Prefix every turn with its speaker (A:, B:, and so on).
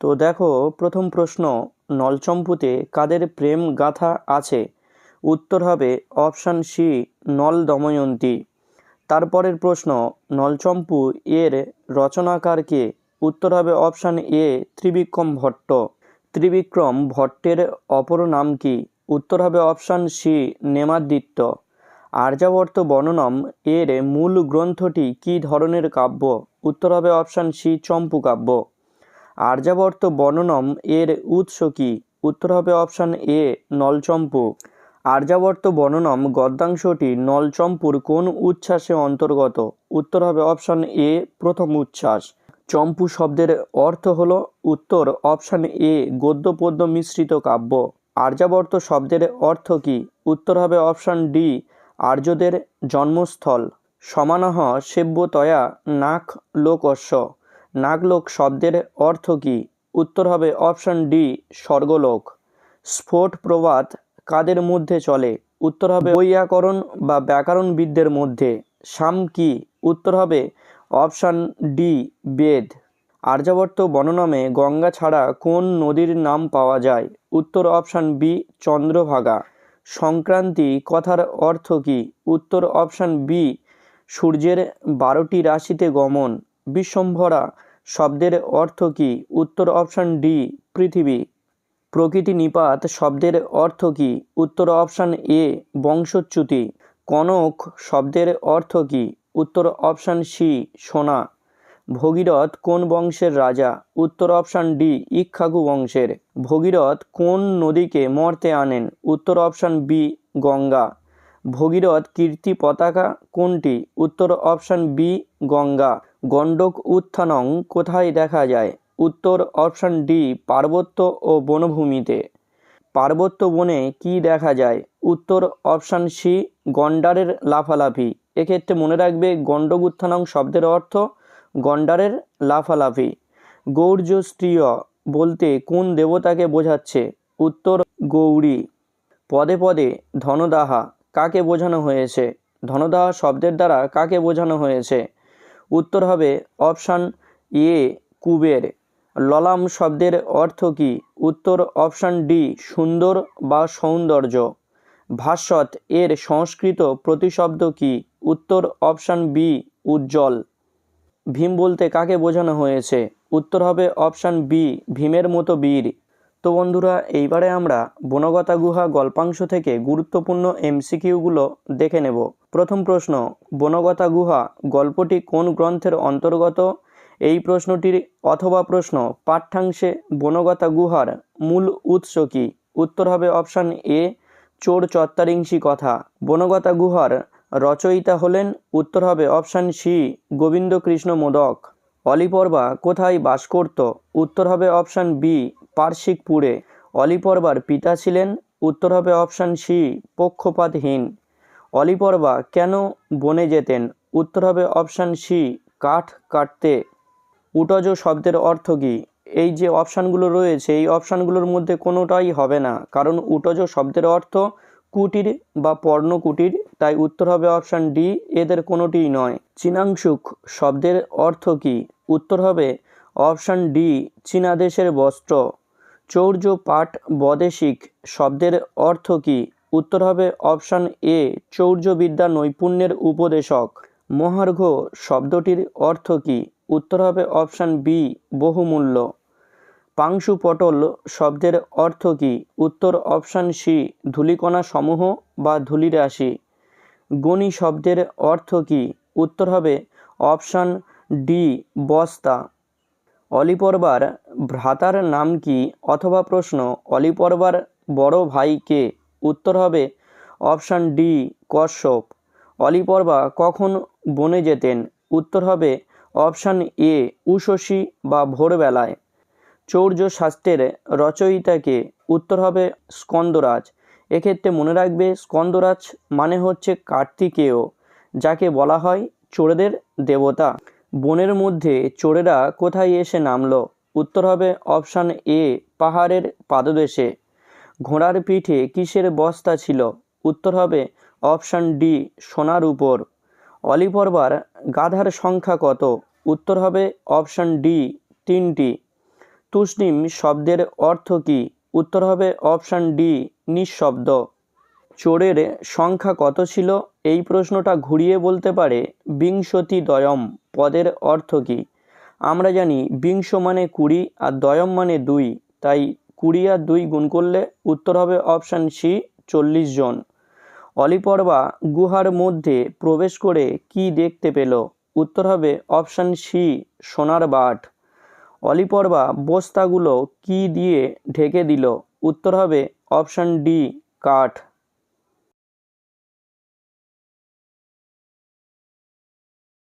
A: তো দেখো, প্রথম প্রশ্ন, নলচম্পুতে কাদের প্রেম গাথা আছে? উত্তর হবে অপশান সি নল দময়ন্তী তারপরের প্রশ্ন, নলচম্পু এর রচনাকার কে? উত্তর হবে অপশান এ, ত্রিবিক্রম ভট্ট। ত্রিবিক্রম ভট্টের অপর নাম কি? উত্তর হবে অপশান সি, নেমাদিত্য। আর্যাবর্ত বর্ণনম এর মূল গ্রন্থটি কী ধরনের কাব্য? উত্তর হবে অপশান সি, চম্পু কাব্য। আর্যাবর্ত বর্ণনম এর উৎস কি? উত্তর হবে অপশান এ, নলচম্পু। আর্যাবর্ত বর্ণনম গদ্যাংশটি নলচম্পুর কোন উচ্ছ্বাসে অন্তর্গত? উত্তর হবে অপশান এ, প্রথম উচ্ছ্বাস। চম্পু শব্দের অর্থ হল উত্তর, অপশান এ গদ্য পদ্য মিশ্রিত কাব্য। আর্যাবর্ত শব্দের অর্থ কি? উত্তর হবে অপশান ডি, আর্যদের জন্মস্থল। সমানহ সেব্যতয়া নাক লোকস্য নাগলোক শব্দের অর্থ কি? উত্তর হবে অপশান ডি, স্বর্গলোক। স্ফোট প্রবাদ কাদের মধ্যে চলে? উত্তর হবে বৈয়াকরণ বা ব্যাকরণবিদদের মধ্যে। সাম কি? উত্তর হবে অপশান ডি, বেদ। আর্যাবর্ত বননামে গঙ্গা ছাড়া কোন নদীর নাম পাওয়া যায়? উত্তর অপশান বি, চন্দ্রভাগা। সংক্রান্তি কথার অর্থ কী? উত্তর অপশান বি, সূর্যের বারোটি রাশিতে গমন। বিশ্বম্ভরা শব্দের অর্থ কী? উত্তর অপশান ডি, পৃথিবী। প্রকৃতি নিপাত, শব্দের অর্থ কী? উত্তর অপশান এ, বংশচ্যুতি। কনক, শব্দের অর্থ কী? উত্তর অপশান সি, সোনা। ভগীরথ কোন বংশের রাজা? উত্তর অপশান ডি ইক্ষাকু বংশের। ভগীরথ কোন নদীকে মর্তে আনেন? উত্তর অপশান বি, গঙ্গা। ভগীরথ কীর্তি পতাকা কোনটি? উত্তর অপশান বি, গঙ্গা। গণ্ডক উত্থানং কোথায় দেখা যায়? উত্তর অপশান ডি, পার্বত্য ও বনভূমিতে। পার্বত্য বনে কি দেখা যায়? উত্তর অপশান সি গন্ডারের লাফালাফি। এক্ষেত্রে মনে রাখবে গণ্ডক উত্থানং শব্দের অর্থ গন্ডারের লাফালাফি। গৌর্য স্ত্রীয় বলতে কোন দেবতাকে বোঝাচ্ছে? উত্তর গৌরী পদে পদে ধনদাহা। কাকে বোঝানো হয়েছে? ধনদাহা শব্দের দ্বারা কাকে বোঝানো হয়েছে? উত্তর হবে অপশান এ কুবের। ললাম শব্দের অর্থ কী? উত্তর অপশান ডি, সুন্দর বা সৌন্দর্য। ভাস্বত, এর সংস্কৃত প্রতিশব্দ কী? উত্তর অপশান বি, উজ্জ্বল। ভীম বলতে কাকে বোঝানো হয়েছে? উত্তর হবে অপশান বি, ভীমের মতো বীর। তো বন্ধুরা, এইবারে আমরা বনগতা গুহা গল্পাংশ থেকে গুরুত্বপূর্ণ এমসিকিউগুলো দেখে নেব। প্রথম প্রশ্ন, বনগতা গুহা গল্পটি কোন গ্রন্থের অন্তর্গত? এই প্রশ্নটির অথবা প্রশ্ন, পাঠ্যাংশে বনগতা গুহার মূল উৎস কী? উত্তর হবে অপশান এ, চোর চত্তারিংসী কথা। বনগতা গুহার রচয়িতা হলেন, উত্তর হবে অপশান সি, গোবিন্দকৃষ্ণ মোদক। অলিপর্বা কোথায় বাস করত? উত্তর হবে অপশান বি পার্শ্বিকপুরে অলিপর্বার পিতা ছিলেন, উত্তর হবে অপশান সি, পক্ষপাতহীন। অলিপর্বা কেন বনে যেতেন? উত্তর হবে অপশান সি, কাঠ কাটতে। উটজ শব্দের অর্থ কী? এই যে অপশানগুলো রয়েছে, এই অপশানগুলোর মধ্যে কোনোটাই হবে না, কারণ উটজ শব্দের অর্থ কুটির বা পর্ণকুটির, তাই উত্তর হবে অপশান ডি, এদের কোনোটিই নয়। চীনাংশুক শব্দের অর্থ কী? উত্তর হবে অপশান ডি, চীনা দেশের বস্ত্র। চৌর্য পাঠ বদেশিক শব্দের অর্থ কী? উত্তর হবে অপশান এ, চৌর্যবিদ্যা নৈপুণ্যের উপদেশক। মহার্ঘ শব্দটির অর্থ কী? উত্তর হবে অপশান বি, বহুমূল্য। পাংশু পটল শব্দের অর্থ কী? উত্তর অপশান সি ধূলিকণা সমূহ বা ধূলিরাশি। গণি শব্দের অর্থ কী? উত্তর হবে অপশান ডি, বস্তা। অলিপর্বার ভ্রাতার নাম কি অথবা প্রশ্ন, অলিপর্বার বড় ভাই কে? উত্তর হবে অপশান ডি, কশ্যপ। অলিপর্বা কখন বনে যেতেন? উত্তর হবে অপশান এ উষসী বা ভোরবেলায়। চৌর্য শাস্ত্রের রচয়িতাকে উত্তর হবে স্কন্দরাজ। এক্ষেত্রে মনে রাখবে স্কন্দরাজ মানে হচ্ছে কার্তিকেয়, যাকে বলা হয় চোরেদের দেবতা। বনের মধ্যে চোরেরা কোথায় এসে নামলো? উত্তর হবে অপশান এ, পাহাড়ের পাদদেশে। ঘোড়ার পিঠে কিসের বস্তা ছিল? উত্তর হবে অপশান ডি, সোনার উপর। অলিপর্বার গাধার সংখ্যা কত? উত্তর হবে অপশান ডি, তিনটি। তুষ্ণিম শব্দের অর্থ কী? উত্তর হবে অপশান ডি, নিঃশব্দ। চোরের সংখ্যা কত ছিল? এই প্রশ্নটা ঘুরিয়ে বলতে পারে বিংশতি দয়ম। পদের অর্থ কী? আমরা জানি বিংশ মানে কুড়ি আর দয়ম মানে দুই। তাই কুড়ি আর দুই গুণ করলে উত্তর হবে অপশান সি, চল্লিশ জন। অলিপর্বা গুহার মধ্যে প্রবেশ করে কি দেখতে পেল? উত্তর হবে অপশান সি, সোনার বাট। অলিপর্বা বস্তাগুলো কি দিয়ে ঢেকে দিল? উত্তর হবে অপশান ডি, কাঠ।